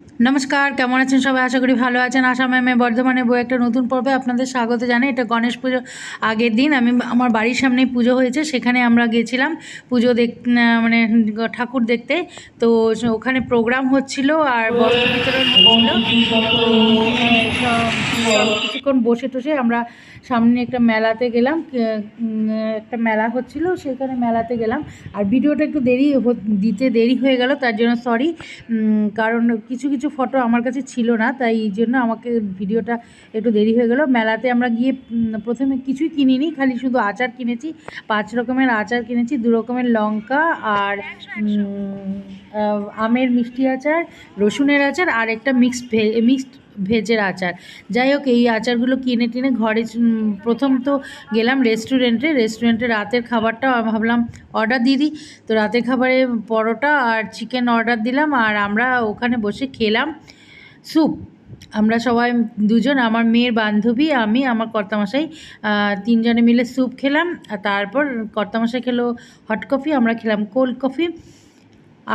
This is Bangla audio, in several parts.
নমস্কার, কেমন আছেন সবাই? আশা করি ভালো আছেন। আশা ম্যামে বর্ধমানে বই একটা নতুন পর্বে আপনাদের স্বাগত জানাই। এটা গণেশ পুজো আগের দিন। আমি, আমার বাড়ির সামনেই পুজো হয়েছে। সেখানে আমরা গেছিলাম পুজো দেখ মানে ঠাকুর দেখতে। তো ওখানে প্রোগ্রাম হচ্ছিল আর বস্ত্র বিতরণ কিছুক্ষণ বসে টসে আমরা সামনে একটা মেলাতে গেলাম। একটা মেলা হচ্ছিল সেখানে মেলাতে গেলাম। আর ভিডিওটা একটু দেরি দিতে দেরি হয়ে গেল, তার জন্য সরি। কারণ কিছু কিছু ফটো আমার কাছে ছিল না, তাই এই জন্য আমাকে ভিডিওটা একটু দেরি হয়ে গেল। মেলাতে আমরা গিয়ে প্রথমে কিছুই কিনিনি, খালি শুধু আচার কিনেছি, পাঁচ রকমের আচার কিনেছি, দু রকমের লঙ্কা আর আমের মিষ্টি আচার, রসুনের আচার আর একটা মিক্সড মিক্সড ভেজের আচার। যাই হোক, এই আচারগুলো কিনে টিনে ঘরে প্রথম তো গেলাম রেস্টুরেন্টে রেস্টুরেন্টে রাতের খাবারটা ভাবলাম অর্ডার দিয়ে দিই। তো রাতের খাবারে পরোটা আর চিকেন অর্ডার দিলাম আর আমরা ওখানে বসে খেলাম স্যুপ আমরা সবাই দুজন, আমার মেয়ের বান্ধবী, আমি, আমার কর্তামশাই তিনজনে মিলে স্যুপ খেলাম। আর তারপর কর্তামশাই খেলো হট কফি আমরা খেলাম কোল্ড কফি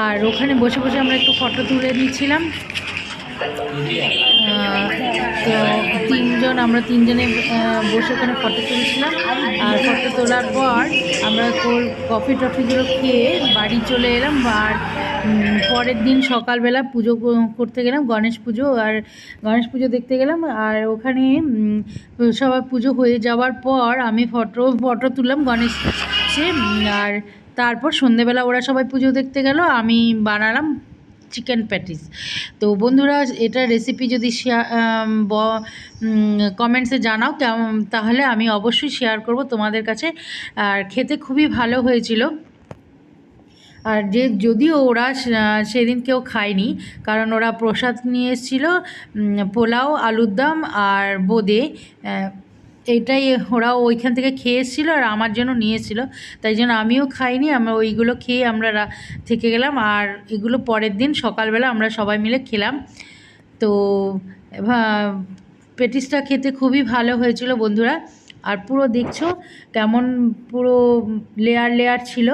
আর ওখানে বসে বসে আমরা একটু ফটো তুলে নিচ্ছিলাম। তো তিনজন, আমরা তিনজনে বসে ওখানে ফটো তুলেছিলাম। আর ফটো তোলার পর আমরা কোল্ড কফি টফিগুলো খেয়ে বাড়ি চলে এলাম। আর পরের দিন সকালবেলা পুজো করতে গেলাম, গণেশ পুজো। আর গণেশ পুজো দেখতে গেলাম। আর ওখানে সবার পুজো হয়ে যাওয়ার পর আমি ফটো ফটো তুললাম গণেশ আর তারপর সন্ধেবেলা ওরা সবাই পুজো দেখতে গেল। আমি বানালাম চিকেন প্যাটিস তো বন্ধুরা, এটা রেসিপি যদি কমেন্টসে জানাও কেমন তাহলে আমি অবশ্যই শেয়ার করব তোমাদের কাছে। আর খেতে খুবই ভালো হয়েছিল। আর যে, যদিও ওরা সেদিন কেউ খায়নি, কারণ ওরা প্রসাদ নিয়ে এসেছিল পোলাও, আলুর দম আর বোঁদে এইটাই ওরা ওইখান থেকে খেয়ে এসেছিল আর আমার জন্য নিয়ে এসেছিল। তাই জন্য আমিও খাইনি, আমরা ওইগুলো খেয়ে আমরা থেকে গেলাম আর এগুলো পরের দিন সকালবেলা আমরা সবাই মিলে খেলাম। তো পেটিসটা খেতে খুবই ভালো হয়েছিল বন্ধুরা। আর পুরো দেখছ কেমন পুরো লেয়ার লেয়ার ছিল,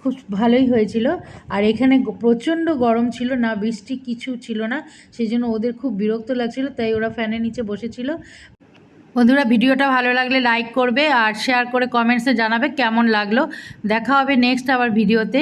খুব ভালোই হয়েছিল। আর এখানে প্রচণ্ড গরম ছিল না, বৃষ্টি কিছু ছিল না, সেই জন্য ওদের খুব বিরক্ত লাগছিল, তাই ওরা ফ্যানের নিচে বসেছিল। বন্ধুরা, ভিডিওটা ভালো লাগলে লাইক করবে আর শেয়ার করে কমেন্টসে জানাবে কেমন লাগল। দেখা হবে নেক্সট আবার ভিডিওতে।